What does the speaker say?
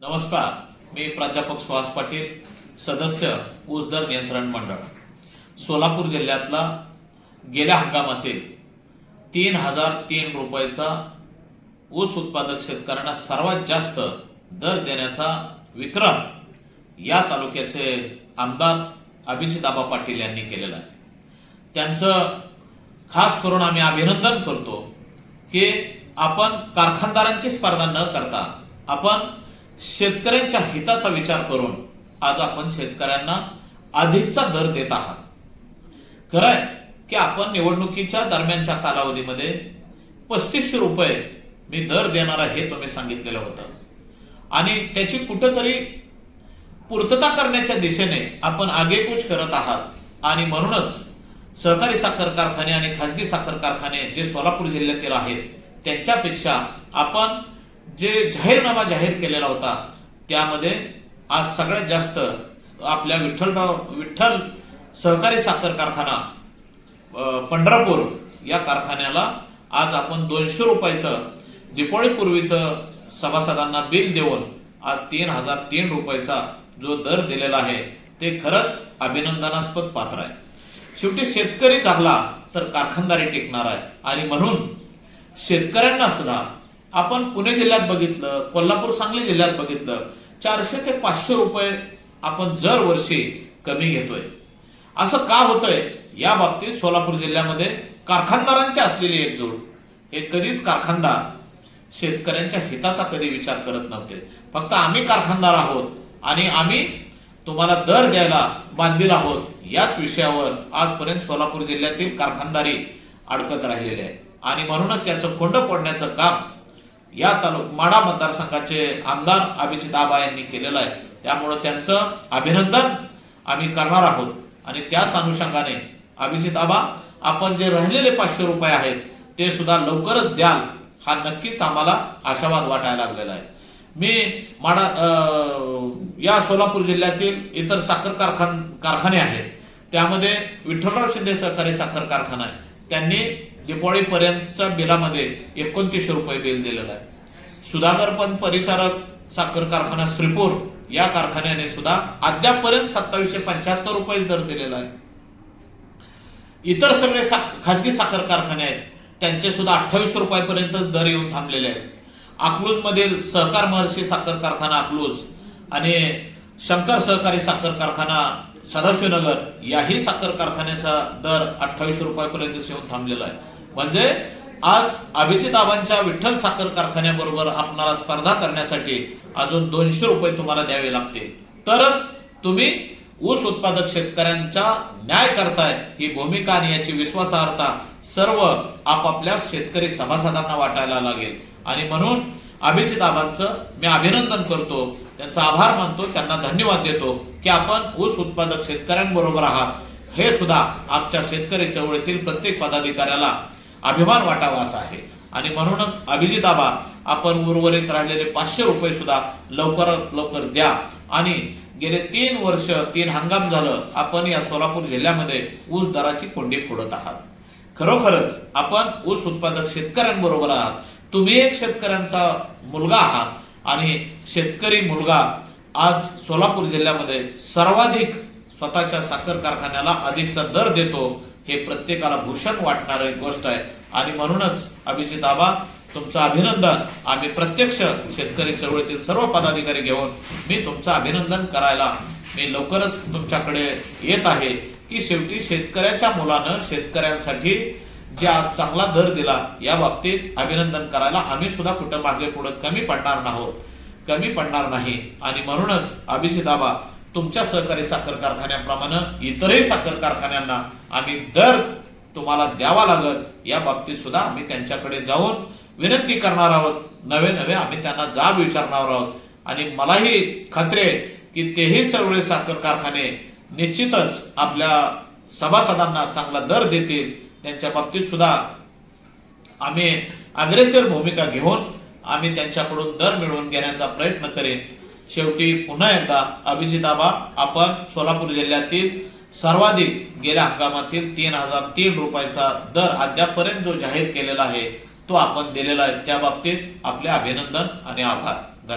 नमस्कार मी प्राध्यापक सुहास पाटील सदस्य ऊसदर नियंत्रण मंडळ. सोलापूर जिल्ह्यातला गेल्या हंगामातील तीन हजार तीन रुपयाचा ऊस उत्पादक शेतकऱ्यांना सर्वात जास्त दर देण्याचा विक्रम या तालुक्याचे आमदार अभिजिताबा पाटील यांनी केलेला आहे. त्यांचं खास करून आम्ही अभिनंदन करतो की आपण कारखानदारांची स्पर्धा न करता आपण शेतकऱ्यांच्या हिताचा विचार करून आज आपण शेतकऱ्यांना अधिकचा दर देत आहात. खरं आहे की आपण निवडणुकीच्या दरम्यानच्या कालावधीमध्ये पस्तीसशे रुपये मी दर देणार आहे हे तुम्ही सांगितलेलं होतं. आणि त्याची कुठंतरी पूर्तता करण्याच्या दिशेने आपण आगेकूच करत आहात. आणि म्हणूनच सहकारी साखर कारखाने आणि खाजगी साखर कारखाने जे सोलापूर जिल्ह्यातील आहेत त्यांच्यापेक्षा आपण जे जाहीरनामा जाहीर केलेला होता त्यामध्ये आज सगळ्यात जास्त आपल्या विठ्ठलराव विठ्ठल सहकारी साखर कारखाना पंढरपूर या कारखान्याला आज आपण दोनशे रुपयाचं दिपोळीपूर्वीचं सभासदांना बिल देऊन आज तीन हजार तीन रुपयाचा जो दर दिलेला आहे ते खरंच अभिनंदनास्पद पात्र आहे. शेवटी शेतकरी चांगला तर कारखानदारी टिकणार आहे. आणि म्हणून शेतकऱ्यांना सुद्धा आपण पुणे जिल्ह्यात बघितलं कोल्हापूर सांगली जिल्ह्यात बघितलं चारशे ते पाचशे रुपये आपण जर वर्षी कमी घेतोय. असं का होतंय? या बाबतीत सोलापूर जिल्ह्यामध्ये कारखानदारांची असलेली एकजूट हे कधीच कारखानदार शेतकऱ्यांच्या हिताचा कधी विचार करत नव्हते. फक्त आम्ही कारखानदार आहोत आणि आम्ही तुम्हाला दर द्यायला बांधील आहोत. याच विषयावर आजपर्यंत सोलापूर जिल्ह्यातील कारखानदारी अडकत राहिलेले आहे. आणि म्हणूनच याचं कोंड पडण्याचं काम या तालुक माडा मतदारसंघाचे आमदार अभिजित आबा यांनी केलेलं आहे. त्यामुळं त्यांचं अभिनंदन आम्ही करणार आहोत. आणि त्याच अनुषंगाने अभिजित आबा आपण जे राहिलेले पाचशे रुपये आहेत ते सुद्धा लवकरच द्याल हा नक्कीच आम्हाला आशावाद वाटायला लागलेला आहे. मी माडा या सोलापूर जिल्ह्यातील इतर साखर कारखान कारखाने आहेत. त्यामध्ये विठ्ठलराव शिंदे सहकारी साखर कारखाना आहे. त्यांनी दिवाळीपर्यंतच्या बिलामध्ये एकोणतीसशे रुपये बिल दिलेलं आहे. सुधाकर पंत परिचारक साखर कारखाना श्रीपूर या कारखान्याने सुद्धा अद्यापपर्यंत सत्तावीसशे पंच्याहत्तर रुपये दर दिलेला आहे. इतर सगळे सा खाजगी साखर कारखाने आहेत. त्यांचे सुद्धा अठ्ठावीसशे रुपयापर्यंतच दर येऊन थांबलेले आहेत. अकलूज मधील सहकार महर्षी साखर कारखाना अकलूज आणि शंकर सहकारी साखर कारखाना सदाशिवनगर याही साखर कारखान्याचा दर अठ्ठावीसशे रुपयापर्यंत येऊन थांबलेला आहे. म्हणजे आज अभिजित आबांच्या विठ्ठल साखर कारखान्याबरोबर आपणाला स्पर्धा करण्यासाठी अजून दोनशे रुपये तुम्हाला द्यावे लागते तरच तुम्ही ऊस उत्पादक शेतकऱ्यांचा न्याय करताय ही भूमिका आणि याची विश्वासार्हता सर्व आपापल्या शेतकरी सभासदांना वाटायला लागेल. आणि म्हणून अभिजित आबांचं मी अभिनंदन करतो. त्यांचा आभार मानतो. त्यांना धन्यवाद देतो की आपण ऊस उत्पादक शेतकऱ्यांबरोबर आहात. हे सुद्धा आमच्या शेतकरी चळवळीतील प्रत्येक पदाधिकाऱ्याला अभिमान वाटावा असा आहे. आणि म्हणूनच अभिजित आबा आपण उर्वरित राहिलेले पाचशे रुपये सुद्धा लवकरात लवकर द्या. आणि गेले तीन वर्ष तीन हंगाम झालं आपण या सोलापूर जिल्ह्यामध्ये ऊस दराची कोंडी फोडत आहात. खरोखरच आपण ऊस उत्पादक शेतकऱ्यांबरोबर आहात. तुम्ही एक शेतकऱ्यांचा मुलगा आहात. आणि शेतकरी मुलगा आज सोलापूर जिल्ह्यामध्ये सर्वाधिक स्वतःच्या साखर कारखान्याला अधिकचा दर देतो. हे प्रत्येकाला भूषण एक गोष्ट आहे. आणि म्हणूनच अभिजित आबा तुमचं अभिनंदन. आम्ही प्रत्यक्ष शेतकरी चळवळीतील सर्व पदाधिकारी घेऊन मी तुमचं अभिनंदन करायला मी लवकरच तुमच्याकडे येत आहे की शेवटी शेतकऱ्याच्या मुलानं शेतकऱ्यांसाठी ज्या चांगला दर दिला या बाबतीत अभिनंदन करायला आम्ही सुद्धा कुठं मागे पुढं कमी पडणार नाहोत. कमी पडणार नाही. आणि म्हणूनच अभिजित आबा तुमच्या सहकारी साखर कारखान्याप्रमाणे इतरही साखर कारखान्यांना आम्ही दर तुम्हाला द्यावा लागत या बाबतीत सुद्धा आम्ही त्यांच्याकडे जाऊन विनंती करणार आहोत. नवे नवे आम्ही त्यांना जाब विचारणार आहोत. आणि मलाही खात्री आहे की तेही सर्व साखर कारखाने निश्चितच आपल्या सभासदांना चांगला दर देतील. त्यांच्या बाबतीत सुद्धा आम्ही अग्रेसर भूमिका घेऊन आम्ही त्यांच्याकडून दर मिळवून घेण्याचा प्रयत्न करेन. शेवटी पुन्हा एकदा अभिजिताबा आपण सोलापूर जिल्ह्यातील सर्वाधिक गेल्या हंगामातील तीन हजार तीन रुपयाचा दर अद्यापपर्यंत जो जाहीर केलेला आहे तो आपण दिलेला आहे. त्या बाबतीत आपले अभिनंदन आणि आभार.